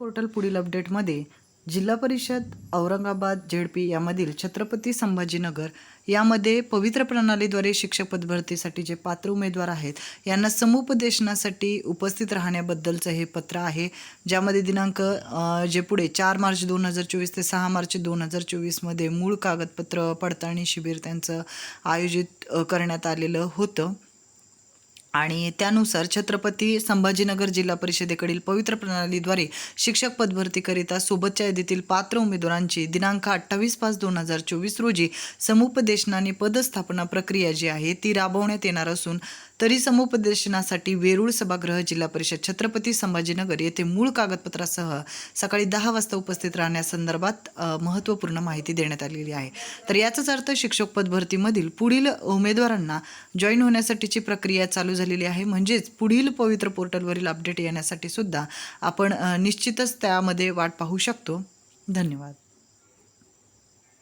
Portal पुढील अपडेटमध्ये जिल्हा परिषद औरंगाबाद झेडपी यामधील छत्रपती संभाजीनगर यामध्ये पवित्र प्रणालीद्वारे शिक्षक पदभरतीसाठी जे पात्र उमेदवार आहेत यांना समुपदेशनासाठी उपस्थित राहण्याबद्दलचं हे पत्र आहे. ज्यामध्ये दिनांक जे पुढे चार मार्च दोन हजार चोवीस ते सहा मार्च दोन हजार चोवीसमध्ये मूळ कागदपत्र पडताळणी शिबिर त्यांचं आयोजित करण्यात आलेलं होतं. आणि त्यानुसार छत्रपती संभाजीनगर जिल्हा परिषदेकडील पवित्र प्रणालीद्वारे शिक्षक पदभरतीकरिता सोबतच्या यादीतील पात्र उमेदवारांची दिनांक अठ्ठावीस पाच दोन हजार चोवीस रोजी समुपदेशनाने पदस्थापना प्रक्रिया जी आहे ती राबवण्यात येणार असून तरी समुपदेशनासाठी वेरूळ सभागृह जिल्हा परिषद छत्रपती संभाजीनगर येथे मूळ कागदपत्रासह सकाळी दहा वाजता उपस्थित राहण्यासंदर्भात महत्त्वपूर्ण माहिती देण्यात आलेली आहे. तर याचाच अर्थ शिक्षक पदभरतीमधील पुढील उमेदवारांना जॉईन होण्यासाठीची प्रक्रिया चालू झालेली आहे. म्हणजेच पुढील पवित्र पोर्टलवरील अपडेट येण्यासाठी सुद्धा आपण निश्चितच त्यामध्ये वाट पाहू शकतो. धन्यवाद.